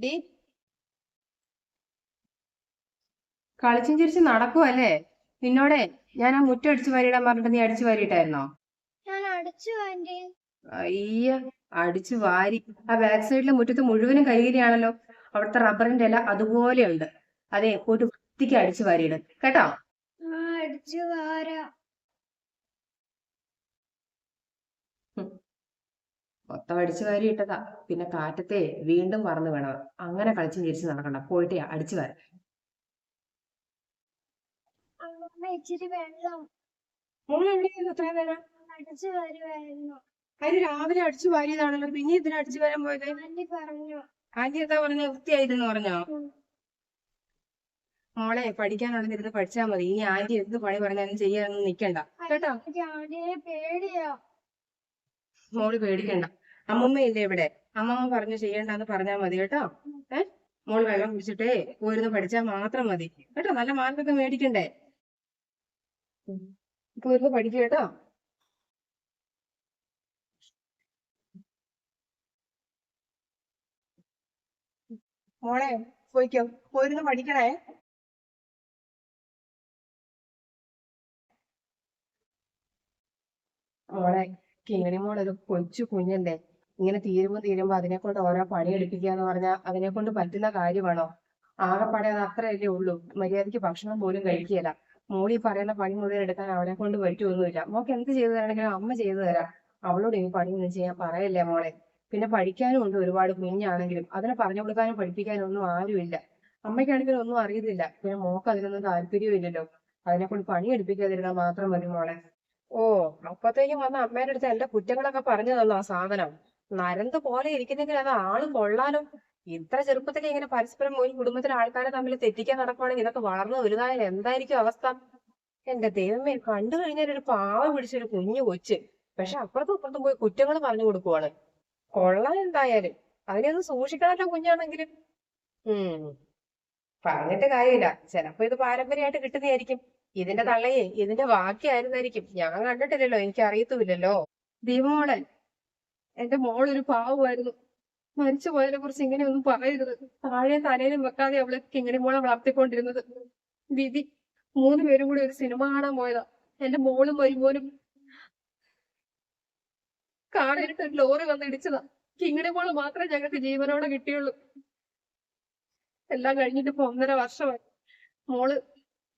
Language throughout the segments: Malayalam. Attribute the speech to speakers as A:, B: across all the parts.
A: ഡി കളിച്ചും ചിരിച്ച് നടക്കുവല്ലേ നിന്നോടെ ഞാൻ ആ മുറ്റം അടിച്ചു വാരിയിടാൻ പറഞ്ഞിട്ട് നീ അടിച്ചു വാരിയിട്ടായിരുന്നോ?
B: ഞാൻ അടിച്ചു
A: അയ്യ അടിച്ചു വാരി. ആ ബാക്ക് സൈഡിലെ മുറ്റത്ത് മുഴുവനും കരികിരിയാണല്ലോ അവിടുത്തെ റബ്ബറിന്റെ ഇല അതുപോലെയുണ്ട്. അതെ പോയിട്ട് വൃത്തിക്ക് അടിച്ചു വാരിയിട്. കേട്ടോ?
B: അടിച്ചു വാരാ.
A: മൊത്തം അടിച്ചു വാരി ഇട്ടതാ. പിന്നെ കാറ്റത്തെ വീണ്ടും പറന്നു വേണം. അങ്ങനെ കളിച്ചും ചിരിച്ച് നടക്കണ്ട. പോയിട്ട് അടിച്ചു വാര. അതിന് രാവിലെ അടിച്ചു വാരിയതാണല്ലോ. പിന്നെ ഇതിന് അടിച്ചു വരാൻ പോയത്?
B: ആന്റി
A: എന്താ പറഞ്ഞ വൃത്തിയായിരുന്നു പറഞ്ഞോ. മോളെ പഠിക്കാനുള്ളത് ഇരുന്ന് പഠിച്ചാൽ മതി. ഇനി ആന്റി എന്ത് പണി പറഞ്ഞാലും ചെയ്യാനൊന്നും നിക്കണ്ട. കേട്ടോ?
B: പേടിയാ.
A: മോൾ പേടിക്കണ്ട. അമ്മമ്മയില്ലേ ഇവിടെ? അമ്മമ്മ പറഞ്ഞു ചെയ്യണ്ടെന്ന് പറഞ്ഞാൽ മതി കേട്ടോ. മോൾ വെള്ളം കുടിച്ചിട്ടേ പോയിരുന്ന് പഠിച്ചാൽ മാത്രം മതി. കേട്ടോ? നല്ല മാർക്കൊക്കെ മേടിക്കണ്ടേ? പോയിരുന്ന് പഠിക്കുക കേട്ടോ. മോളെ പോയിക്കോ. പോയിരുന്ന് പഠിക്കണേ. മോളെ കേറി മോളൊരു കൊച്ചു കുഞ്ഞല്ലേ? ഇങ്ങനെ തീരുമ്പോ തീരുമ്പോ അതിനെ കൊണ്ട് ഓരോ പണി എടുപ്പിക്കാന്ന് പറഞ്ഞാൽ അതിനെ കൊണ്ട് പറ്റുന്ന കാര്യമാണോ? ആകെപ്പാടെ അത് അത്രയല്ലേ ഉള്ളൂ. മര്യാദയ്ക്ക് ഭക്ഷണം പോലും കഴിക്കുകയില്ല. മോളി പറയുന്ന പണി മുഴുവൻ എടുക്കാൻ അവളെ കൊണ്ട് പറ്റുമൊന്നുമില്ല മോക്ക് എന്ത് ചെയ്തു തരണമെങ്കിലും അമ്മ ചെയ്തു തരാം. അവളോട് ഈ ഒന്നും ചെയ്യാൻ പറയല്ലേ മോളെ? പിന്നെ പഠിക്കാനും ഉണ്ട് ഒരുപാട് കുഞ്ഞാണെങ്കിലും. അതിനെ പറഞ്ഞു കൊടുക്കാനും പഠിപ്പിക്കാനും ഒന്നും ആരുമില്ല. അമ്മയ്ക്കാണെങ്കിലും ഒന്നും അറിയത്തില്ല പിന്നെ മോക്ക് അതിനൊന്നും താല്പര്യവും ഇല്ലല്ലോ. അതിനെ കൊണ്ട് പണി എടുപ്പിക്കാതിരുന്നാൽ മാത്രം മതി മോളെ. ഓ അപ്പത്തേക്കും വന്ന അമ്മേന്റെ അടുത്ത് എന്റെ കുറ്റങ്ങളൊക്കെ പറഞ്ഞു തന്നു ആ സാധനം. നരന്ത് പോലെ ഇരിക്കുന്നെങ്കിൽ അത് ആൾ കൊള്ളാലോ. ഇത്ര ചെറുപ്പത്തിൽ ഇങ്ങനെ പരസ്പരം ഒരു കുടുംബത്തിലെ ആൾക്കാരെ തമ്മിൽ തെറ്റിക്കാൻ നടക്കുവാണെങ്കിൽ ഇതൊക്കെ വളർന്നു വലുതായ എന്തായിരിക്കും അവസ്ഥ? എന്റെ ദൈവമേ കണ്ടു കഴിഞ്ഞാൽ ഒരു പാവ പിടിച്ചൊരു കുഞ്ഞു കൊച്ച്. പക്ഷെ അപ്പുറത്തും ഇപ്പുറത്തും പോയി കുറ്റങ്ങൾ പറഞ്ഞു കൊടുക്കുവാണ്. കൊള്ളാൻ എന്തായാലും. അതിനൊന്ന് സൂക്ഷിക്കണല്ലോ കുഞ്ഞാണെങ്കിലും. ഉം. പറഞ്ഞിട്ട് കാര്യമില്ല. ചിലപ്പോ ഇത് പാരമ്പര്യമായിട്ട് കിട്ടുന്നതായിരിക്കും. ഇതിന്റെ തള്ളയെ ഇതിന്റെ ബാക്കി ആയിരുന്നായിരിക്കും ഞാൻ കണ്ടിട്ടില്ലല്ലോ എനിക്ക് അറിയത്തുമില്ലല്ലോ ദീപമോളെ എന്റെ മോളൊരു പാവമായിരുന്നു. മരിച്ചു പോയതിനെ കുറിച്ച് ഇങ്ങനെയൊന്നും പറയരുത്. താഴെ തലയിലും വെക്കാതെ അവളെ ഇങ്ങനെ മോളെ വളർത്തിക്കൊണ്ടിരുന്നത്. വിധി. മൂന്ന് പേരും കൂടി ഒരു സിനിമ കാണാൻ പോയതാ. എന്റെ മോളും മരുമോനും കാറിലിട്ട് ഒരു ലോറി വന്ന് ഇടിച്ചതാ. കിങ്ങിണി മോൾ മാത്രമേ ഞങ്ങൾക്ക് ജീവനോടെ കിട്ടിയുള്ളൂ. എല്ലാം കഴിഞ്ഞിട്ട് ഇപ്പൊ ഒന്നര വർഷമായി. മോൾ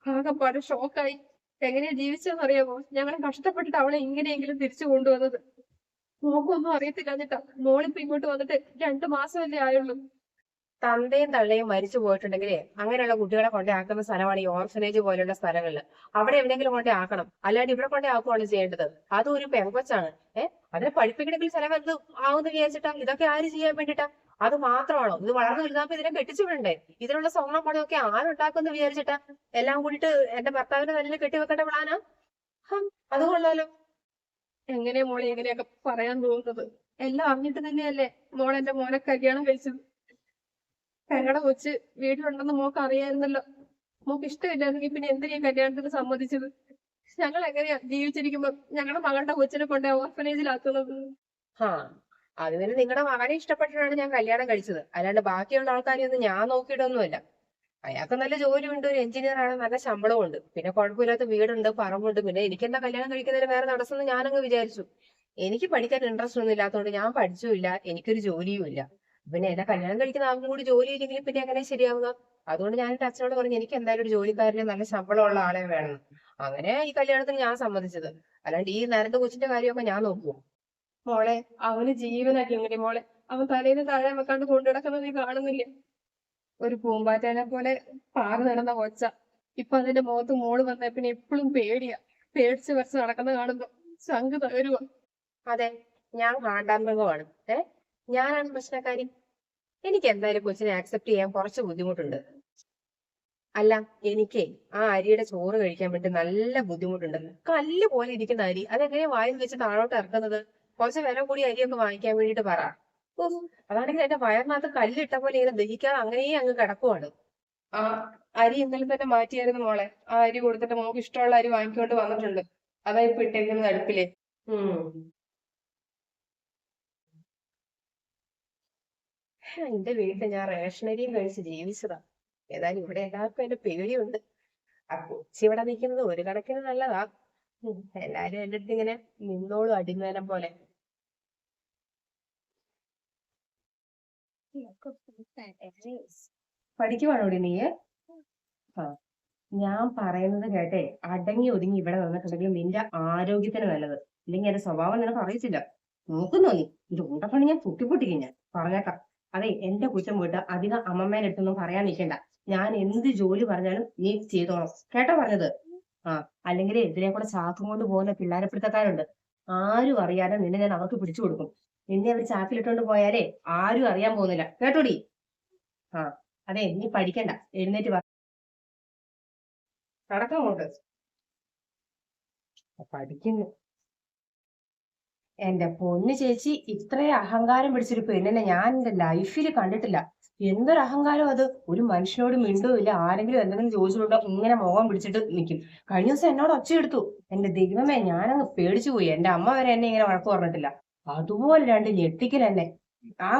A: ആകെപ്പാടെ ഷോക്കായി എങ്ങനെയാ ജീവിച്ചതെന്നറിയാമോ? ഞങ്ങൾ കഷ്ടപ്പെട്ടിട്ട് അവളെ ഇങ്ങനെയെങ്കിലും തിരിച്ചു കൊണ്ടുവന്നത്. മോക്കൊന്നും അറിയത്തില്ല കേട്ടാ. മോളിപ്പോ ഇങ്ങോട്ട് വന്നിട്ട് രണ്ടു മാസമല്ലേ ആയുള്ളൂ. തന്തയും തള്ളയും മരിച്ചു പോയിട്ടുണ്ടെങ്കിലേ അങ്ങനെയുള്ള കുട്ടികളെ കൊണ്ടേ ആക്കുന്ന സ്ഥലമാണ് ഈ ഓർഫനേജ് പോലുള്ള സ്ഥലങ്ങളിൽ. അവിടെ എവിടെയെങ്കിലും കൊണ്ടേ ആക്കണം. അല്ലാണ്ട് ഇവിടെ കൊണ്ടേ ആക്കുകയാണ് ചെയ്യേണ്ടത്. അതും ഒരു പെങ്കൊച്ചാണ്. ഏഹ് അതിനെ പഠിപ്പിക്കണമെങ്കിൽ ചിലവ് എന്ത് ആവുമെന്ന് വിചാരിച്ചിട്ടാ? ഇതൊക്കെ ആര് ചെയ്യാൻ വേണ്ടിട്ടാ? അത് മാത്രമാണോ? ഇത് വളർന്നു വലുതാകുമ്പോ ഇതിനെ കെട്ടിച്ചു വിടണ്ടേ ഇതിനുള്ള സ്വർണം പണമൊക്കെ ആരുണ്ടാക്കുന്ന വിചാരിച്ചിട്ടാ? എല്ലാം കൂടിയിട്ട് എന്റെ ഭർത്താവിന്റെ തലയിൽ കെട്ടിവെക്കേണ്ട പ്ലാനാ? ഹം, എങ്ങനെയാ മോളെ എങ്ങനെയൊക്കെ പറയാൻ തോന്നുന്നത്? എല്ലാം അറിഞ്ഞിട്ട് തന്നെയല്ലേ മോൾ എന്റെ മോനെ കല്യാണം കഴിച്ചത്? പെങ്ങടെ കൊച്ച് വീട്ടിലുണ്ടെന്ന് മോക്ക് അറിയായിരുന്നല്ലോ. മോക്ക് ഇഷ്ടമില്ലായിരുന്നെങ്കിൽ പിന്നെ എന്തിനാ കല്യാണത്തിന് സമ്മതിച്ചത്? ഞങ്ങൾ എങ്ങനെയാ ജീവിച്ചിരിക്കുമ്പോ ഞങ്ങളുടെ മകളുടെ കൊച്ചിനെ കൊണ്ട് ഓർഫനേജിലാക്കുന്നത് ആ അത് പിന്നെ നിങ്ങളുടെ മകനെ ഇഷ്ടപ്പെട്ടിട്ടാണ് ഞാൻ കല്യാണം കഴിച്ചത്. അല്ലാണ്ട് ബാക്കിയുള്ള ആൾക്കാരെയൊന്നും ഞാൻ നോക്കിയിട്ടൊന്നുമല്ല. അയാൾക്ക് നല്ല ജോലിയുണ്ട് ഒരു എഞ്ചിനീയർ ആണ് നല്ല ശമ്പളവും ഉണ്ട് പിന്നെ കുഴപ്പമില്ലാത്ത വീടുണ്ട് പറമ്പുണ്ട്. പിന്നെ എനിക്കെന്താ കല്യാണം കഴിക്കുന്നതിന് വേറെ തടസ്സം ഞാനങ്ങ് വിചാരിച്ചു. എനിക്ക് പഠിക്കാൻ ഇൻട്രസ്റ്റ് ഒന്നും ഇല്ലാത്തതുകൊണ്ട് ഞാൻ പഠിച്ചുമില്ല എനിക്കൊരു ജോലിയും ഇല്ല പിന്നെ എന്നെ കല്യാണം കഴിക്കുന്ന ആൾക്കും കൂടി ജോലി ഇല്ലെങ്കിൽ പിന്നെ എങ്ങനെ ശരിയാവുക? അതുകൊണ്ട് ഞാൻ എന്റെ അച്ഛനോട് പറഞ്ഞു എനിക്ക് എന്തായാലും ഒരു ജോലിക്കാരനെ നല്ല ശമ്പളമുള്ള ആളെ വേണം. അങ്ങനെ ഈ കല്യാണത്തിന് ഞാൻ സമ്മതിച്ചത്. അല്ലാണ്ട് ഈ നരന്റെ കൊച്ചിന്റെ കാര്യമൊക്കെ ഞാൻ നോക്കുമോ മോളെ അവന് ജീവനാക്കി മോളെ. അവൻ തലേന്ന് താഴെ വെക്കാണ്ട് കൊണ്ടുനടക്കുന്നത് നീ കാണുന്നില്ലേ? ഒരു പൂമ്പാറ്റേനെ പോലെ പാറി നടന്ന കൊച്ച. ഇപ്പൊ അതിന്റെ മുഖത്ത് മോൾ വന്ന പിന്നെ എപ്പോഴും പേടിയാ. പേടിച്ച് വരച്ച് നടക്കുന്ന കാണുമ്പോ ശംഖ് തകരുക അതെ ഞാൻ കാണ്ടാമൃഗമാണ് ഏ? ഞാനാണ് പ്രശ്നക്കാരി. എനിക്ക് എന്തായാലും കൊച്ചിനെ ആക്സെപ്റ്റ് ചെയ്യാൻ കുറച്ച് ബുദ്ധിമുട്ടുണ്ട്. അല്ല എനിക്ക് ആ അരിയുടെ ചോറ് കഴിക്കാൻ വേണ്ടി നല്ല ബുദ്ധിമുട്ടുണ്ട്. കല്ല് പോലെ ഇരിക്കുന്ന അരി. അതെങ്ങനെയാ വായിൽ വെച്ച് താഴോട്ട് ഇറക്കുന്നത്? കുറച്ച് വില കൂടി അരിയൊക്കെ വാങ്ങിക്കാൻ വേണ്ടിട്ട് പറ. അതാണെങ്കിൽ എന്റെ വയറിനകത്ത് കല്ലിട്ട പോലെ ഇങ്ങനെ ദഹിക്കാതെ അങ്ങനെ അങ്ങ് കിടക്കുവാണ്. ആ അരി ഇന്നലെ തന്നെ മാറ്റിയായിരുന്നു മോളെ. ആ അരി കൊടുത്തിട്ട് മോക്ക് ഇഷ്ടമുള്ള അരി വാങ്ങിക്കൊണ്ട് വന്നിട്ടുണ്ട്. അതാ ഇപ്പൊ ഇട്ടേക്കുന്നത് അടുപ്പിലെ. എന്റെ വീട്ടിൽ ഞാൻ റേഷനരിയും കഴിച്ച് ജീവിച്ചതാ. ഏതായാലും ഇവിടെ എല്ലാവർക്കും എന്റെ പേടിയുണ്ട്. ആ കൊച്ചി ഇവിടെ നിൽക്കുന്നത് ഒരു കണക്കിന് നല്ലതാ. എല്ലാരും എന്റെ അടുത്ത് ഇങ്ങനെ നിന്നോളും അടിമേനം പോലെ. പഠിക്കുവാണോടി നീ ആ. ഞാൻ പറയുന്നത് കേട്ടെ അടങ്ങി ഒതുങ്ങി ഇവിടെ നിന്നിട്ടുണ്ടെങ്കിൽ നിന്റെ ആരോഗ്യത്തിന് നല്ലത്. ഇല്ലെങ്കിൽ എന്റെ സ്വഭാവം നിനക്ക് അറിയത്തില്ല. നോക്കുന്നോ നീ? ഇത് ഉണ്ടപ്പണി ഞാൻ പൊട്ടിപ്പൊട്ടിക്കും ഞാൻ. പറഞ്ഞേക്കാം. അതെ എന്റെ കുറ്റം പോയിട്ട് അധികം അമ്മമ്മേനെടുത്തൊന്നും പറയാൻ നിൽക്കണ്ട. ഞാൻ എന്ത് ജോലി പറഞ്ഞാലും നീ ചെയ്തോണം കേട്ടോ പറഞ്ഞത്? ആ. അല്ലെങ്കിൽ ഇതിനെ കൂടെ ചാക്കും കൊണ്ട് പോകുന്ന പിള്ളേരെ പിടുത്തക്കാരുണ്ട്. ആരും അറിയാതെ നിന്നെ ഞാൻ അവർക്ക് പിടിച്ചു കൊടുക്കും. നിന്നെ അവർ ചാക്കിലിട്ടോണ്ട് പോയാലേ ആരും അറിയാൻ പോകുന്നില്ല. കേട്ടോടി? ആ അതെ നീ പഠിക്കണ്ട. എഴുന്നേറ്റ് വാ. നടക്കങ്ങോട്ട് പഠിക്കുന്നു. എന്റെ പൊന്ന് ചേച്ചി ഇത്രയും അഹങ്കാരം പിടിച്ചൊരു പെണ്ണിനെ ഞാൻ എന്റെ ലൈഫിൽ കണ്ടിട്ടില്ല. എന്തൊരു അഹങ്കാരം അത്? ഒരു മനുഷ്യനോട് മിണ്ടുമില്ല ആരെങ്കിലും എന്തെങ്കിലും ചോദിച്ചിട്ടുണ്ടോ? ഇങ്ങനെ മോഹം പിടിച്ചിട്ട് നിൽക്കും കഴിഞ്ഞ ദിവസം എന്നോട് ഒച്ചയെടുത്തു. എന്റെ ദൈവമേ ഞാനങ്ങ് പേടിച്ചു പോയി. എന്റെ അമ്മ വരെ എന്നെ ഇങ്ങനെ വഴക്ക് പറഞ്ഞിട്ടില്ല. അതുപോലെ രണ്ട് ഞെട്ടിക്കൽ തന്നെ ആ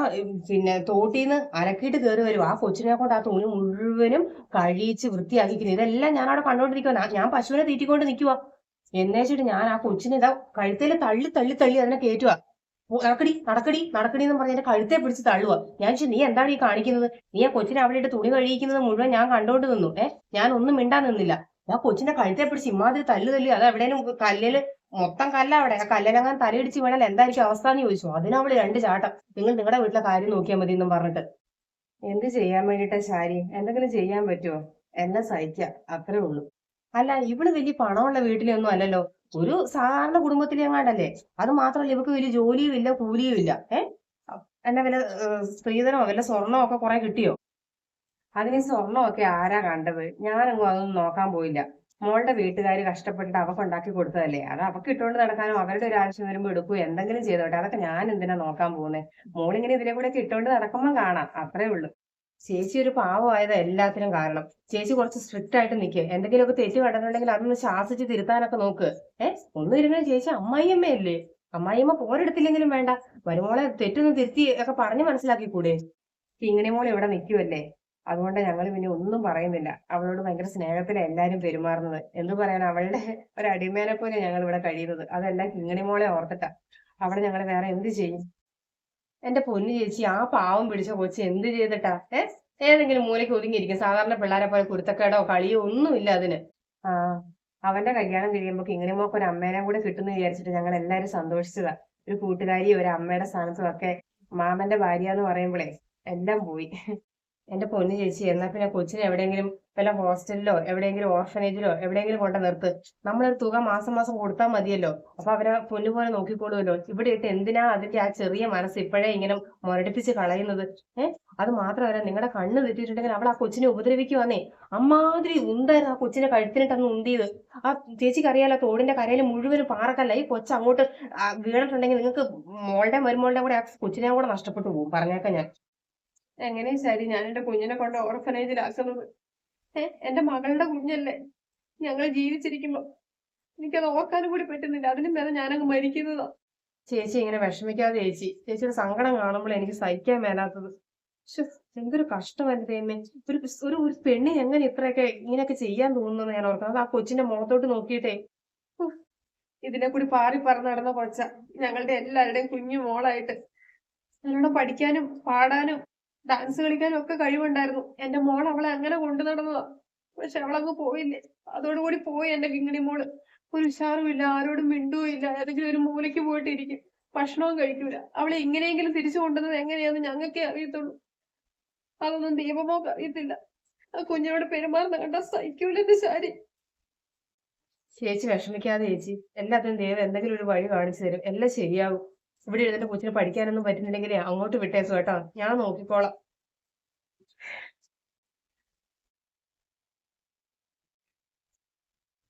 A: പിന്നെ തോട്ടിന്ന് അലക്കിയിട്ട് കയറി വരും. ആ കൊച്ചിനെ കൊണ്ട് ആ തുണി മുഴുവനും കഴിയിച്ച് വൃത്തിയാക്കിക്കുന്നു ഇതെല്ലാം ഞാൻ അവിടെ കണ്ടോണ്ടിരിക്കുവാ. ഞാൻ പശുവിനെ തീറ്റിക്കൊണ്ട് നിൽക്കുവാ എന്നേച്ചിട്ട് ഞാൻ ആ കൊച്ചിനെ ഇതാ കഴുത്തേൽ തള്ളി തള്ളി തള്ളി അതിനെ കയറ്റുക നടക്കടി നടക്കടി നടക്കടി എന്ന് പറഞ്ഞ് എന്റെ കഴുത്തെ പിടിച്ച് തള്ളുക ഞാൻ നീ എന്താണ് ഈ കാണിക്കുന്നത്? നീ ആ കൊച്ചിനെ അവിടെ ഇട്ട് തുണി കഴിക്കുന്നത് മുഴുവൻ ഞാൻ കണ്ടോണ്ട് നിന്നു. ഏഹ് ഞാൻ ഒന്നും മിണ്ടാൻ നിന്നില്ല. ആ കൊച്ചിന്റെ കഴുത്തെ പിടിച്ച് ഇമാതിരി തല്ലു തല്ലി അത് എവിടെയും കല്ലിൽ മൊത്തം കല്ല അവിടെ ആ കല്ലിനങ്ങാൻ തലയിടിച്ച് വീണാൽ എന്തായിരിക്കും അവസ്ഥ എന്ന് ചോദിച്ചു അതിനവൾ രണ്ട് ചാട്ടം. നിങ്ങൾ നിങ്ങളുടെ വീട്ടിലെ കാര്യം നോക്കിയാൽ മതി എന്നും പറഞ്ഞിട്ട്. എന്ത് ചെയ്യാൻ വേണ്ടിട്ടാ ശാരി? എന്തെങ്കിലും ചെയ്യാൻ പറ്റുമോ എന്നെ സഹിക്ക. അത്രേ ഉള്ളൂ. അല്ല ഇവൾ വലിയ പണമുള്ള വീട്ടിലൊന്നും അല്ലല്ലോ. ഒരു സാധാരണ കുടുംബത്തിലെ എങ്ങാണ്ടല്ലേ അത് മാത്രമല്ല ഇവക്ക് വലിയ ജോലിയും ഇല്ല കൂലിയും ഇല്ല. ഏ? എന്നെ വല്ല സ്ത്രീധനോ വല്ല സ്വർണമോ ഒക്കെ കുറെ കിട്ടിയോ? അതിന് സ്വർണമൊക്കെ ആരാ കണ്ടത്? ഞാനൊന്നും അതൊന്നും നോക്കാൻ പോയില്ല. മോളുടെ വീട്ടുകാർ കഷ്ടപ്പെട്ടിട്ട് അവക്ക് ഉണ്ടാക്കി കൊടുത്തതല്ലേ? അത് അവക്ക് ഇട്ടുകൊണ്ട് നടക്കാനോ അവരുടെ ഒരു ആവശ്യം വരുമ്പോൾ എടുക്കുകയോ എന്തെങ്കിലും ചെയ്തോട്ടെ. അതൊക്കെ ഞാൻ എന്തിനാ നോക്കാൻ പോകുന്നത് മോളിങ്ങനെ ഇതിനെ കൂടെ ഇട്ടുകൊണ്ട് നടക്കുമ്പോൾ കാണാം. അത്രേ ഉള്ളൂ. ചേച്ചി ഒരു പാവമായത് എല്ലാത്തിനും കാരണം. ചേച്ചി കുറച്ച് സ്ട്രിക്റ്റ് ആയിട്ട് നിൽക്കുക എന്തെങ്കിലുമൊക്കെ തെറ്റ് കണ്ടിട്ടുണ്ടെങ്കിൽ അതൊന്ന് ശാസിച്ച് തിരുത്താനൊക്കെ നോക്ക്. ഏ? ഒന്നും ഇരുന്നാൽ ചേച്ചി അമ്മായിയമ്മയല്ലേ? അമ്മായിയമ്മ പോരെടുത്തില്ലെങ്കിലും വേണ്ട. വരുമോളെ തെറ്റൊന്ന് തിരുത്തി ഒക്കെ പറഞ്ഞ് മനസ്സിലാക്കി കൂടെ ഇങ്ങനെ മോളെ ഇവിടെ നിൽക്കുമല്ലേ അതുകൊണ്ട് ഞങ്ങൾ പിന്നെ ഒന്നും പറയുന്നില്ല. അവളോട് ഭയങ്കര സ്നേഹത്തിലാണ് എല്ലാവരും പെരുമാറുന്നത്. എന്ന് പറയാൻ അവളുടെ ഒരു അടിമേനെ പോലെ ഞങ്ങൾ ഇവിടെ കഴിയുന്നത്. അതെല്ലാം കിങ്ങണി മോളെ ഓർത്തിട്ടാ. അവിടെ ഞങ്ങൾ വേറെ എന്ത് ചെയ്യും? എന്റെ പൊന്നു ചേച്ചി ആ പാവം പിടിച്ച കൊച്ചി എന്ത് ചെയ്തിട്ടാ? ഏ? ഏതെങ്കിലും മൂലയ്ക്ക് ഒതുങ്ങിയിരിക്കും. സാധാരണ പിള്ളേരെ പോലെ കുരുത്തക്കേടോ കളിയോ ഒന്നുമില്ല അതിന്. ആ അവന്റെ കല്യാണം കഴിയുമ്പോൾ കിങ്ങണി മോക്ക് ഒരു അമ്മേനെ കൂടെ കിട്ടുന്നു വിചാരിച്ചിട്ട് ഞങ്ങൾ എല്ലാരും സന്തോഷിച്ചതാ. ഒരു കൂട്ടുകാരി ഒരു അമ്മയുടെ സ്ഥാനത്തും ഒക്കെ. മാമന്റെ ഭാര്യ എന്ന് പറയുമ്പോഴേ എല്ലാം പോയി. എന്റെ പൊന്നു ചേച്ചി എന്നാ പിന്നെ കൊച്ചിനെ എവിടെയെങ്കിലും വല്ല ഹോസ്റ്റലിലോ എവിടെയെങ്കിലും ഓർഫനേജിലോ എവിടെയെങ്കിലും കൊണ്ട് നിർത്ത്. നമ്മളൊരു തുക മാസം മാസം കൊടുത്താൽ മതിയല്ലോ. അപ്പൊ അവരെ പൊന്നു പോലെ നോക്കിക്കോളുമല്ലോ ഇവിടെ ഇട്ട് എന്തിനാ അതിന്റെ ആ ചെറിയ മനസ്സ് ഇപ്പോഴേ ഇങ്ങനെ മുരടിപ്പിച്ച് കളയുന്നത്? ഏഹ് അത് മാത്രമല്ല നിങ്ങളുടെ കണ്ണ് തെറ്റിയിട്ടുണ്ടെങ്കിൽ അവൾ ആ കൊച്ചിനെ ഉപദ്രവിക്കുവാന്നേ. അമ്മാതിരി ഉണ്ടായിരുന്നു ആ കൊച്ചിനെ കഴുത്തിനിട്ടന്ന് ഉന്തിയത്. ആ ചേച്ചിക്ക് അറിയാലോ തോടിന്റെ കരയിൽ മുഴുവനും പാറക്കല്ല. ഈ കൊച്ച് അങ്ങോട്ട് വീണിട്ടുണ്ടെങ്കിൽ നിങ്ങൾക്ക് മോളുടെ മരുമോളുടെ കൂടെ ആ കൊച്ചിനെ കൂടെ നഷ്ടപ്പെട്ടു പോകും. പറഞ്ഞേക്കാം ഞാൻ. എങ്ങനെ ശരി? ഞാൻ എന്റെ കുഞ്ഞിനെ കൊണ്ട് ഓർഫനേജിലാക്കുന്നത് ഏ എന്റെ മകളുടെ കുഞ്ഞല്ലേ? ഞങ്ങൾ ജീവിച്ചിരിക്കുമ്പോ. എനിക്കത് ഓർക്കാനും കൂടി പറ്റുന്നില്ല. അതിനും മേലെ ഞാനങ്ങ് മരിക്കുന്നതാ. ചേച്ചി ഇങ്ങനെ വിഷമിക്കാതെ ചേച്ചി. ചേച്ചിയുടെ സങ്കടം കാണുമ്പോൾ എനിക്ക് സഹിക്കാൻ മേലാത്തത്. എന്തൊരു കഷ്ടമായിരുന്നു ദൈവമേ. ഒരു ഒരു ഒരു പെണ്ണിന് എങ്ങനെ ഇത്രയൊക്കെ ഇങ്ങനെയൊക്കെ ചെയ്യാൻ തോന്നുന്നു ഞാൻ ഓർക്കുന്നത് ആ കൊച്ചിന്റെ മുഖത്തോട്ട് നോക്കിയിട്ടേ. ഇതിനെ കൂടി പാറി പറന്ന് നടന്ന കൊച്ച. ഞങ്ങളുടെ എല്ലാവരുടെയും കുഞ്ഞു മോളായിട്ട്. നല്ലോണം പഠിക്കാനും പാടാനും ഡാൻസ് കളിക്കാനും ഒക്കെ കഴിവുണ്ടായിരുന്നു. എന്റെ മോൾ അവളെ അങ്ങനെ കൊണ്ടു നടന്നതാ. പക്ഷെ അവളങ്ങ് പോയില്ലേ. അതോടുകൂടി പോയി എന്റെ കിങ്ങിണി മോൾ. ഒരു ഉഷാറും ഇല്ല ആരോടും മിണ്ടുമില്ല ഏതെങ്കിലും ഒരു മൂലയ്ക്ക് പോയിട്ട് ഇരിക്കും ഭക്ഷണവും കഴിക്കൂല. അവളെ ഇങ്ങനെയെങ്കിലും തിരിച്ചു കൊണ്ടുവന്നത് എങ്ങനെയാന്ന് ഞങ്ങൾക്കേ അറിയത്തുള്ളൂ. അതൊന്നും ദീപമോക്ക് അറിയത്തില്ല. ആ കുഞ്ഞിനോട് പെരുമാറുന്ന കണ്ട എന്റെ ശാരി. ചേച്ചി വിഷമിക്കാതെ ചേച്ചി. എല്ലാത്തിനും ദൈവം എന്തെങ്കിലും ഒരു വഴി കാണിച്ചു തരും. എല്ലാം ശരിയാകും ഇവിടെ ഇരുന്നിട്ട് കൊച്ചിന് പഠിക്കാനൊന്നും പറ്റുന്നില്ലെങ്കിൽ അങ്ങോട്ട് വിട്ടേച്ചു കേട്ടോ. ഞാൻ നോക്കിക്കോളാം.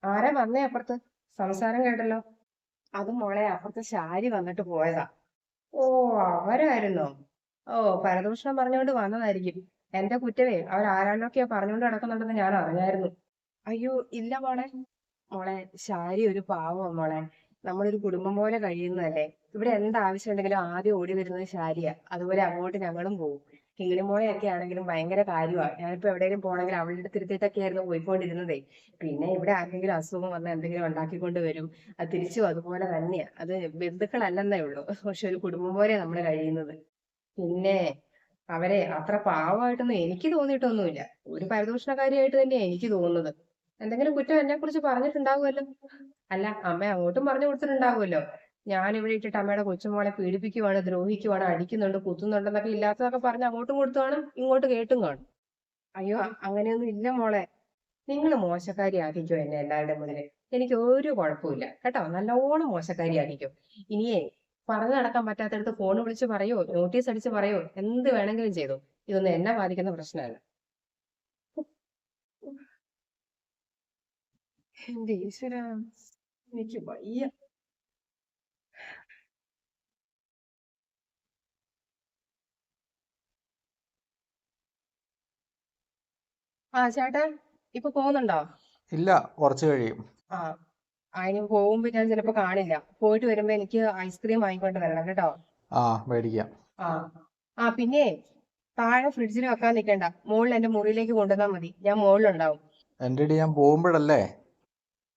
A: ആരാ വന്നേ അപ്പുറത്ത്? സംസാരം കേട്ടല്ലോ. അത് മോളെ അപ്പുറത്ത് ശാരി വന്നിട്ട് പോയതാ. ഓ അവരായിരുന്നു? ഓ പരദൂഷണം പറഞ്ഞുകൊണ്ട് വന്നതായിരിക്കും. എന്റെ കുറ്റവേ അവർ ആരാണ്ടൊക്കെയാ പറഞ്ഞുകൊണ്ട് നടക്കുന്നുണ്ടെന്ന് ഞാൻ അറിഞ്ഞായിരുന്നു. അയ്യോ ഇല്ല മോളെ. മോളെ ശാരി ഒരു പാവോ മോളെ. നമ്മളൊരു കുടുംബം പോലെ കഴിയുന്നതല്ലേ? ഇവിടെ എന്ത് ആവശ്യം ഉണ്ടെങ്കിലും ആദ്യം ഓടി വരുന്നത് ശാരിയാ. അതുപോലെ അങ്ങോട്ട് ഞങ്ങളും പോകും. കിങ്ങിണിമോളെയൊക്കെ ആണെങ്കിലും ഭയങ്കര കാര്യമാണ് ഞാനിപ്പോ എവിടെയെങ്കിലും പോണെങ്കിൽ അവളുടെ തിരുത്തിട്ടൊക്കെ ആയിരുന്നു പോയിക്കൊണ്ടിരുന്നതേ. പിന്നെ ഇവിടെ ആർക്കെങ്കിലും അസുഖം വന്ന് എന്തെങ്കിലും ഉണ്ടാക്കിക്കൊണ്ട് വരും. അത് തിരിച്ചും അതുപോലെ തന്നെയാ. അത് ബന്ധുക്കളല്ലെന്നേ ഉള്ളൂ. പക്ഷെ ഒരു കുടുംബം പോലെ നമ്മൾ കഴിയുന്നത്. പിന്നെ അവരെ അത്ര പാവമായിട്ടൊന്നും എനിക്ക് തോന്നിയിട്ടൊന്നുമില്ല. ഒരു പരദൂഷണക്കാരിയായിട്ട് തന്നെയാ എനിക്ക് തോന്നുന്നത്. എന്തെങ്കിലും കുറ്റം എന്നെ കുറിച്ച് പറഞ്ഞിട്ടുണ്ടാവുമല്ലോ? അല്ല അമ്മ അങ്ങോട്ടും പറഞ്ഞു കൊടുത്തിട്ടുണ്ടാവുമല്ലോ. ഞാൻ ഇവിടെ ഇട്ടിട്ട് അമ്മയുടെ കൊച്ചുമോളെ പീഡിപ്പിക്കുവാണ് ദ്രോഹിക്കുവാണ് അടിക്കുന്നുണ്ട് കുത്തുന്നുണ്ടെന്നൊക്കെ ഇല്ലാത്തതൊക്കെ പറഞ്ഞ് അങ്ങോട്ടും കൊടുത്തു കാണും ഇങ്ങോട്ട് കേട്ടും കാണും. അയ്യോ അങ്ങനെയൊന്നും ഇല്ല മോളെ. നിങ്ങൾ മോശക്കാരി ആക്കിക്കോ എന്നെ എല്ലാവരുടെ മുന്നിൽ. എനിക്ക് ഒരു കുഴപ്പമില്ല കേട്ടോ? നല്ലോണം മോശക്കാരി ആക്കിക്കോ ഇനിയേ പറഞ്ഞു നടക്കാൻ പറ്റാത്തടത്ത് ഫോൺ വിളിച്ച് പറയോ? നോട്ടീസ് അടിച്ച് പറയോ? എന്ത് വേണമെങ്കിലും ചെയ്തു? ഇതൊന്നും എന്നെ ബാധിക്കുന്ന പ്രശ്നമല്ല. എന്റെ ഈശ്വര എനിക്ക് വയ്യ ആ ചേട്ടാ ഇപ്പൊ പോകുന്നുണ്ടോ?
C: ഇല്ല കുറച്ച് കഴിയും.
A: ആ അതിന് പോകുമ്പോ ഞാൻ ചിലപ്പോ കാണില്ല. പോയിട്ട് വരുമ്പോ എനിക്ക് ഐസ്ക്രീം വാങ്ങിക്കൊണ്ട് വരണം കേട്ടോ.
C: ആ മേടിക്കാം.
A: ആ ആ പിന്നെ താഴെ ഫ്രിഡ്ജിൽ വെക്കാൻ നിൽക്കണ്ട മുകളിൽ എന്റെ മുറിയിലേക്ക് കൊണ്ടുവന്നാൽ മതി. ഞാൻ മുകളിലുണ്ടാവും
C: എന്റെ ഞാൻ പോകുമ്പോഴല്ലേ?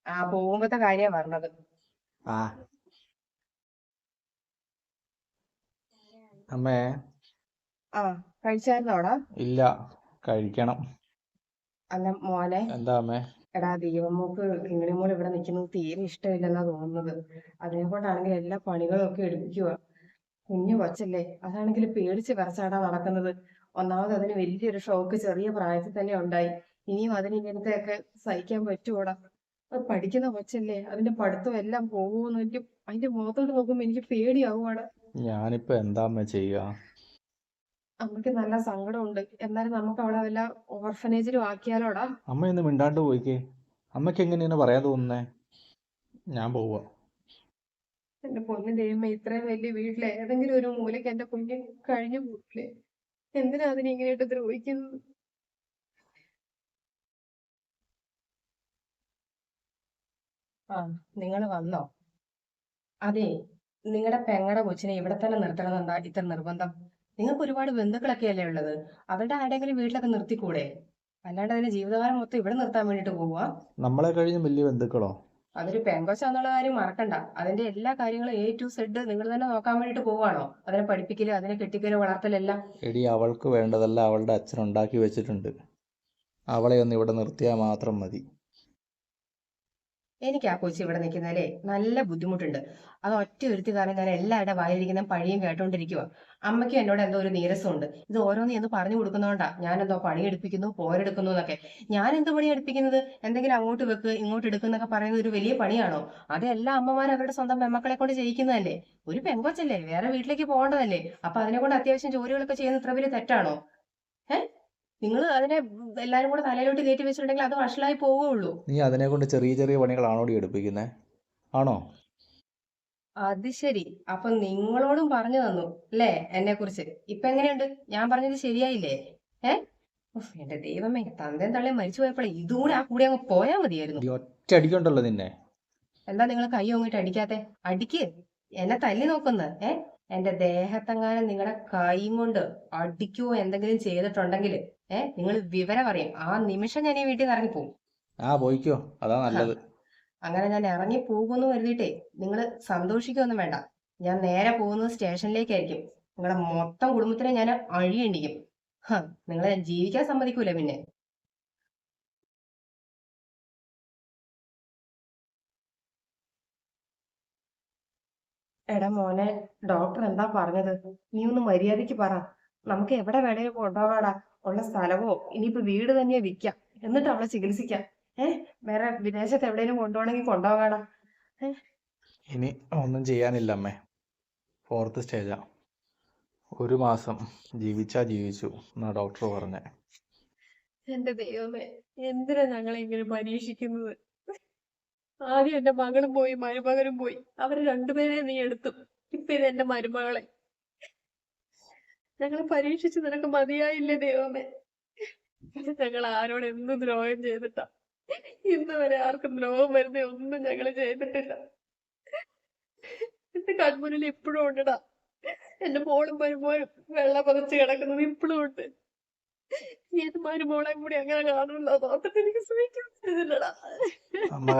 A: ആ പോകുമ്പത്തെ കാര്യാ പറഞ്ഞത്.
C: ആ. അമ്മേ.
A: ആ കഴിച്ചായിരുന്നോടാ
C: ഇല്ല കഴിക്കണം.
A: അല്ല മോനെ.
C: എന്താ അമ്മേ?
A: എടാ ദൈവമോക്ക് കിങ്ങിണിമോൾ ഇവിടെ നിൽക്കുന്നത് തീരെ ഇഷ്ടമില്ലെന്നാ തോന്നുന്നത്. അതിനെ കൊണ്ടാണെങ്കിൽ എല്ലാ പണികളും ഒക്കെ എടുപ്പിക്കുക കുഞ്ഞു കൊച്ചല്ലേ അതാണെങ്കിൽ പേടിച്ച് വിറച്ചാടാ നടക്കുന്നത്. ഒന്നാമത് അതിന് വലിയൊരു ഷോക്ക് ചെറിയ പ്രായത്തിൽ തന്നെ ഉണ്ടായി. ഇനിയും അതിന് ഇങ്ങനത്തെയൊക്കെ സഹിക്കാൻ പറ്റുമോടാ അത് പഠിക്കുന്ന കൊച്ചല്ലേ അതിന്റെ പഠിത്തം എല്ലാം പോകുമെന്ന് എനിക്ക് അതിന്റെ മുഖത്തോട്ട് നോക്കുമ്പോ എനിക്ക് പേടിയാവുകയാണ്
C: ഞാനിപ്പോ എന്താ അമ്മ ചെയ്യുക
A: നമുക്ക് നല്ല സങ്കടമുണ്ട്. എന്നാലും നമുക്ക് അവിടെ വല്ല ഓർഫനേജിലും ആക്കിയാലോടാ.
C: അമ്മ ഇന്ന് മിണ്ടാണ്ട് പോയിക്കേ. അമ്മയ്ക്ക് എങ്ങനെയാണ് പറയാൻ തോന്നുന്നേ? ഞാൻ പോവാ.
A: എന്റെ പൊന്നു ദൈവമേ ഇത്രയും വലിയ വീട്ടിലെ ഏതെങ്കിലും ഒരു മൂലയ്ക്ക് എന്റെ കുഞ്ഞ് കഴിഞ്ഞു പോകില്ലേ എന്തിനാ അതിനെ ഇങ്ങനെയായിട്ട് ദ്രോഹിക്കുന്നത് ആ നിങ്ങൾ വന്നോ? അതെ നിങ്ങളുടെ പെങ്ങടെ കൊച്ചിനെ ഇവിടെ തന്നെ നിർത്തണമെന്നെന്താ ഇത്ര നിർബന്ധം? നിങ്ങൾക്ക് ഒരുപാട് ബന്ധുക്കളൊക്കെ അല്ലേ ഉള്ളത്? അവരുടെ ആരുടെയെങ്കിലും വീട്ടിലൊക്കെ നിർത്തിക്കൂടെ? അല്ലാണ്ട് അതിന്റെ ജീവിതകാലം മൊത്തം ഇവിടെ നിർത്താൻ വേണ്ടിട്ട് പോവാ
C: നമ്മളെ കഴിഞ്ഞ വലിയ ബന്ധുക്കളോ?
A: അതൊരു പെങ്കൊച്ചാന്നുള്ള കാര്യം മറക്കണ്ട. അതിന്റെ എല്ലാ കാര്യങ്ങളും എ ടു സെഡ് നിങ്ങൾ തന്നെ നോക്കാൻ വേണ്ടിട്ട് പോവാണോ അതിനെ പഠിപ്പിക്കൽ അതിനെ കെട്ടിക്കൽ വളർത്തലെല്ലാം?
C: എടി അവൾക്ക് വേണ്ടതെല്ലാം അവളുടെ അച്ഛൻ ഉണ്ടാക്കി വെച്ചിട്ടുണ്ട്. അവളെ ഒന്ന് ഇവിടെ നിർത്തിയാൽ മാത്രം മതി.
A: എനിക്ക് ആ കൊച്ചി ഇവിടെ നിൽക്കുന്നതിലേ നല്ല ബുദ്ധിമുട്ടുണ്ട്. അത് ഒറ്റ ഒരുത്തി കാരണം ഞാൻ എല്ലാവരുടെ വായിരിക്കുന്ന പഴിയും കേട്ടോണ്ടിരിക്കുക അമ്മയ്ക്കും എന്നോട് എന്തോ ഒരു നീരസമുണ്ട്. ഇത് ഓരോന്ന് എന്ന് പറഞ്ഞു കൊടുക്കുന്നോണ്ടാ. ഞാൻ എന്തോ പണി എടുപ്പിക്കുന്നു പോരെടുക്കുന്നു എന്നൊക്കെ. ഞാൻ എന്ത് പണി എടുപ്പിക്കുന്നത്? എന്തെങ്കിലും അങ്ങോട്ട് വെക്ക് ഇങ്ങോട്ട് എടുക്കുന്നൊക്കെ പറയുന്നത് ഒരു വലിയ പണിയാണോ? അത് എല്ലാ അമ്മമാരും അവരുടെ സ്വന്തം പെമ്മക്കളെ കൊണ്ട് ചെയ്യിക്കുന്നതല്ലേ? ഒരു പെങ്കൊച്ചല്ലേ വേറെ വീട്ടിലേക്ക് പോകേണ്ടതല്ലേ? അപ്പൊ അതിനെ കൊണ്ട് അത്യാവശ്യം ജോലികളൊക്കെ ചെയ്യുന്ന ഇത്ര വലിയ തെറ്റാണോ? നിങ്ങൾ അതിനെ എല്ലാരും കൂടെ തലയിലോട്ട് കയറ്റി വെച്ചിട്ടുണ്ടെങ്കിൽ അത് വഷളായി പോവുകയുള്ളൂ.
C: നീ അതിനെ കൊണ്ട് ചെറിയ ചെറിയ പണികളാണോ എടുപ്പിക്കുന്നത് ആണോ?
A: അത് ശരി. അപ്പൊ നിങ്ങളോടും പറഞ്ഞു തന്നു അല്ലേ? എന്നെ കുറിച്ച്. ഇപ്പൊ എങ്ങനെയുണ്ട്? ഞാൻ പറഞ്ഞത് ശരിയായില്ലേ? ഏ? എന്റെ ദൈവമേ തന്തേം തള്ളയും മരിച്ചു പോയപ്പോഴേ ഇതുകൂടെ ആ കൂടെ അങ്ങ് പോയാ മതിയായിരുന്നു.
C: ഒറ്റ അടിക്കുണ്ടല്ലോ നിന്നെ.
A: എന്താ നിങ്ങൾ കൈ ഓങ്ങിട്ട് അടിക്കാത്തെ? അടിക്ക്. എന്നെ തല്ലി നോക്കുന്ന ഏ? എന്റെ ദേഹത്തെങ്ങാനും നിങ്ങളുടെ കൈ കൊണ്ട് അടിക്കുവോ എന്തെങ്കിലും ചെയ്തിട്ടുണ്ടെങ്കിൽ ഏ നിങ്ങൾ വിവരം അറിയും. ആ നിമിഷം ഞാൻ ഈ വീട്ടിൽ നിന്ന് ഇറങ്ങിപ്പോകും
C: ആ പോയിക്കോ. അതാ നല്ലത്.
A: അങ്ങനെ ഞാൻ ഇറങ്ങി പോകുമെന്ന് കരുതിയിട്ടേ നിങ്ങൾ സന്തോഷിക്കൊന്നും വേണ്ട. ഞാൻ നേരെ പോകുന്നത് സ്റ്റേഷനിലേക്കായിരിക്കും. നിങ്ങളുടെ മൊത്തം കുടുംബത്തിനെ ഞാൻ അഴിയണ്ടിക്കും നിങ്ങളെ ജീവിക്കാൻ സമ്മതിക്കൂല പിന്നെ. എടാ മോനെ ഡോക്ടർ എന്താ പറഞ്ഞത്? നീ ഒന്ന് മര്യാദയ്ക്ക് പറ. നമുക്ക് എവിടെ വേണേലും കൊണ്ടുപോകാടാ. ഉള്ള സ്ഥലമോ ഇനിയിപ്പോ വീട് തന്നെ വിൽക്കാം എന്നിട്ട് അവളെ ചികിത്സിക്കാം. ഏ? വേറെ വിദേശത്ത് എവിടെയെങ്കിലും കൊണ്ടുപോകണമെങ്കിൽ കൊണ്ടുപോകാടാ.
C: ഇനി ഒന്നും ചെയ്യാനില്ല അമ്മേ. ഫോർത്ത് സ്റ്റേജാ ഒരു മാസം ജീവിച്ചാ ജീവിച്ചു എന്നാ ഡോക്ടർ പറഞ്ഞേ.
D: എന്റെ ദൈവമേ എന്തിനാ ഞങ്ങളെ ഇങ്ങനെ പരീക്ഷിക്കുന്നത്? ആദ്യം എന്റെ മകളും പോയി മരുമകനും പോയി. അവർ രണ്ടുപേരെ നീ എടുത്തു. ഇപ്പൊ ഇത് എന്റെ മരുമകളെ. ഞങ്ങളെ പരീക്ഷിച്ച് നിനക്ക് മതിയായില്ലേ ദൈവമേ? ഞങ്ങൾ ആരോട് എന്ത് ദ്രോഹം ചെയ്തിട്ടാ. ഇന്ന് വരെ ആർക്കും ദ്രോഹം വരുന്ന ഒന്നും ഞങ്ങൾ ചെയ്തിട്ടില്ല. എന്റെ കൺമുന്നിൽ ഇപ്പോഴും ഉണ്ടടാ.
E: എന്റെ മോളും മരുമോനും വെള്ളം പതച്ച് കിടക്കുന്നത് ഇപ്പോഴും ഉണ്ട്. ഏത് മരുമോളെ കൂടി അങ്ങനെ കാണുമല്ലോ അതോർത്തിട്ട് എനിക്ക് സഹിക്കാൻ
C: അമ്മ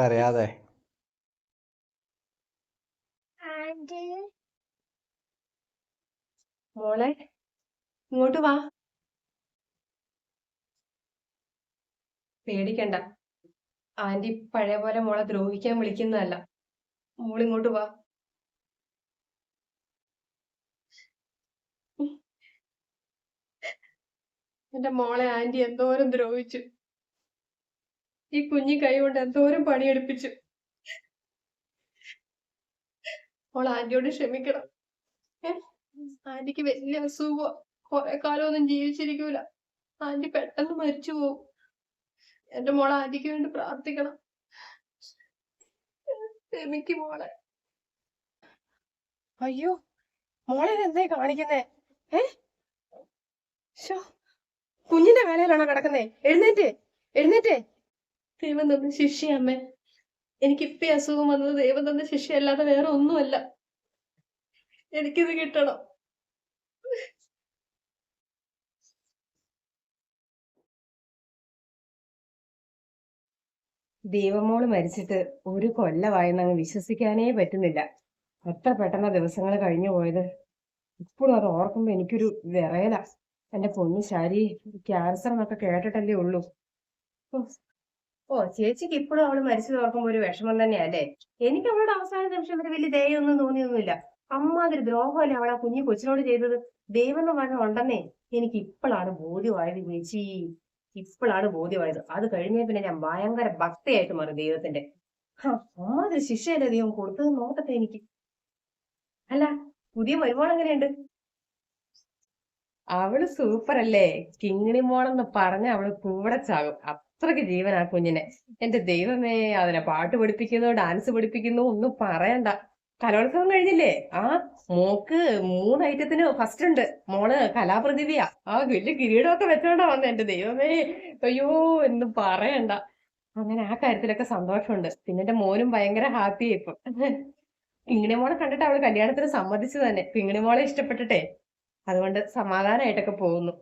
A: മോളെ ഇങ്ങോട്ട് വാ. പേടിക്കണ്ട. ആന്റി പഴയ പോലെ മോളെ ദ്രോഹിക്കാൻ വിളിക്കുന്നതല്ല. മോളിങ്ങോട്ട് വാ.
E: എന്റെ മോളെ ആന്റി എന്തോരം ദ്രോഹിച്ചു. ഈ കുഞ്ഞി കൈ കൊണ്ട് എന്തോരം പണിയെടുപ്പിച്ചു. മോൾ ആന്റിയോട് ക്ഷമിക്കണം. ആന്റിക്ക് വലിയ അസുഖമാ കുറെ കാലമൊന്നും ജീവിച്ചിരിക്കൂല. ആന്റി പെട്ടെന്ന് മരിച്ചു പോകും എന്റെ മോൾ ആന്റിക്ക് വേണ്ടി പ്രാർത്ഥിക്കണം. ക്ഷമിക്ക് മോളെ.
A: അയ്യോ മോളെ എന്തായി കാണിക്കുന്നേ? ഏ? ശോ കുഞ്ഞിന്റെ വേലയിലാണോ കിടക്കുന്നേ? എഴുന്നേറ്റ് എഴുന്നേറ്റ്.
E: ദൈവം തന്ന ശിഷ്യയമ്മേ എനിക്ക് ഇപ്പി അസുഖം വന്നത് ദൈവം തന്ന ശിഷ്യയല്ലാതെ വേറെ ഒന്നുമല്ല. എനിക്കിത് കിട്ടണം.
A: ദൈവമോൾ മരിച്ചിട്ട് ഒരു കൊല്ലമായെന്ന് അങ്ങ് വിശ്വസിക്കാനേ പറ്റുന്നില്ല. എത്ര പെട്ടെന്ന ദിവസങ്ങൾ കഴിഞ്ഞു പോയത്. ഇപ്പോഴും അത് ഓർക്കുമ്പോ എനിക്കൊരു വിറയല. എന്റെ പൊന്നു ശരി ക്യാൻസർ എന്നൊക്കെ കേട്ടിട്ടല്ലേ ഉള്ളൂ. ഓ, ചേച്ചിക്ക് ഇപ്പോഴും അവൾ മരിച്ചത് നോക്കുമ്പോ ഒരു വിഷമം തന്നെയല്ലേ? എനിക്ക് അവളുടെ അവസാന നിമിഷം വരെ വലിയ ദയൊന്നും തോന്നിയൊന്നുമില്ല. അമ്മാതിരി ദ്രോഹമല്ലേ അവളെ കുഞ്ഞു കൊച്ചിനോട് ചെയ്തത്? ദൈവം പറഞ്ഞ ഉണ്ടെന്നേ എനിക്ക് ഇപ്പോഴാണ് ബോധ്യമായത് ചേച്ചി. ഇപ്പോഴാണ് ബോധ്യമായത്. അത് കഴിഞ്ഞ പിന്നെ ഞാൻ ഭയങ്കര ഭക്തയായിട്ട് മാറി ദൈവത്തിന്റെ. അമ്മാതിരി ശിക്ഷയല്ലേ ദൈവം കൊടുത്തത്? നോക്കട്ടെ എനിക്ക്. അല്ല പുതിയ വരുമാനം എങ്ങനെയുണ്ട്? അവൾ സൂപ്പർ അല്ലേ? കിങ്ങിണി മോളെന്ന് പറഞ്ഞ അവൾ കൂടെ ചാകും അത്രയ്ക്ക് ജീവൻ ആ കുഞ്ഞിനെ. എന്റെ ദൈവമേ അതിനെ പാട്ട് പഠിപ്പിക്കുന്നു ഡാൻസ് പഠിപ്പിക്കുന്നു ഒന്നും പറയണ്ട. കലോത്സവം കഴിഞ്ഞില്ലേ? ആ മോക്ക് മൂന്ന് ഐറ്റത്തിന് ഫസ്റ്റ് ഉണ്ട്. മോൾ കലാപ്രതിഭയാ. ആ വലിയ കിരീടമൊക്കെ വെച്ചോണ്ടാ വന്നെ എന്റെ ദൈവമേ. അയ്യോ എന്നും പറയണ്ട. അങ്ങനെ ആ കാര്യത്തിലൊക്കെ സന്തോഷമുണ്ട്. പിന്നെ എന്റെ മോനും ഭയങ്കര ഹാപ്പിയായി ഇപ്പൊ. കിങ്ങിണി മോളെ കണ്ടിട്ട് അവൾ കല്യാണത്തിന് സമ്മതിച്ചു തന്നെ. കിങ്ങിണി മോളെ ഇഷ്ടപ്പെട്ടിട്ടെ. അതുകൊണ്ട് സമാധാനമായിട്ടൊക്കെ പോകുന്നു.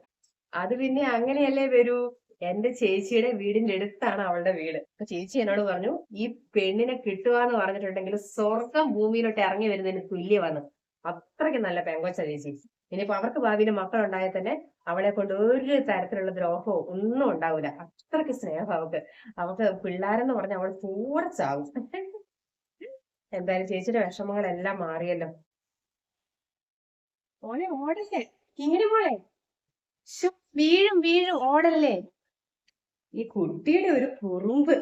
A: അത് പിന്നെ അങ്ങനെയല്ലേ വരൂ? എന്റെ ചേച്ചിയുടെ വീടിന്റെ അടുത്താണ് അവളുടെ വീട്. അപ്പൊ ചേച്ചി എന്നോട് പറഞ്ഞു ഈ പെണ്ണിനെ കിട്ടുവാന്ന് പറഞ്ഞിട്ടുണ്ടെങ്കിൽ സ്വർഗം ഭൂമിയിലോട്ട് ഇറങ്ങി വരുന്നതിന് തുല്യമാണ് അത്രയ്ക്ക് നല്ല പെങ്കൊച്ച ചേച്ചി. ഇനിയിപ്പോ അവർക്ക് ഭാവിയിൽ മക്കളുണ്ടായാൽ തന്നെ അവളെ കൊണ്ട് ഒരു തരത്തിലുള്ള ദ്രോഹവും ഒന്നും ഉണ്ടാവില്ല അത്രയ്ക്ക് സ്നേഹം അവൾക്ക്. അവൾക്ക് പിള്ളേരെന്ന് പറഞ്ഞ അവൾ കൂടെ ചാവും എന്തായാലും ചേച്ചിയുടെ വിഷമങ്ങളെല്ലാം മാറിയല്ലോ. മോനെ ഓടല്ലേ? ഇങ്ങനെ മോളെ വീഴും വീഴും ഓടല്ലേ? ഈ കുട്ടിയുടെ ഒരു കുറുമ്പ്.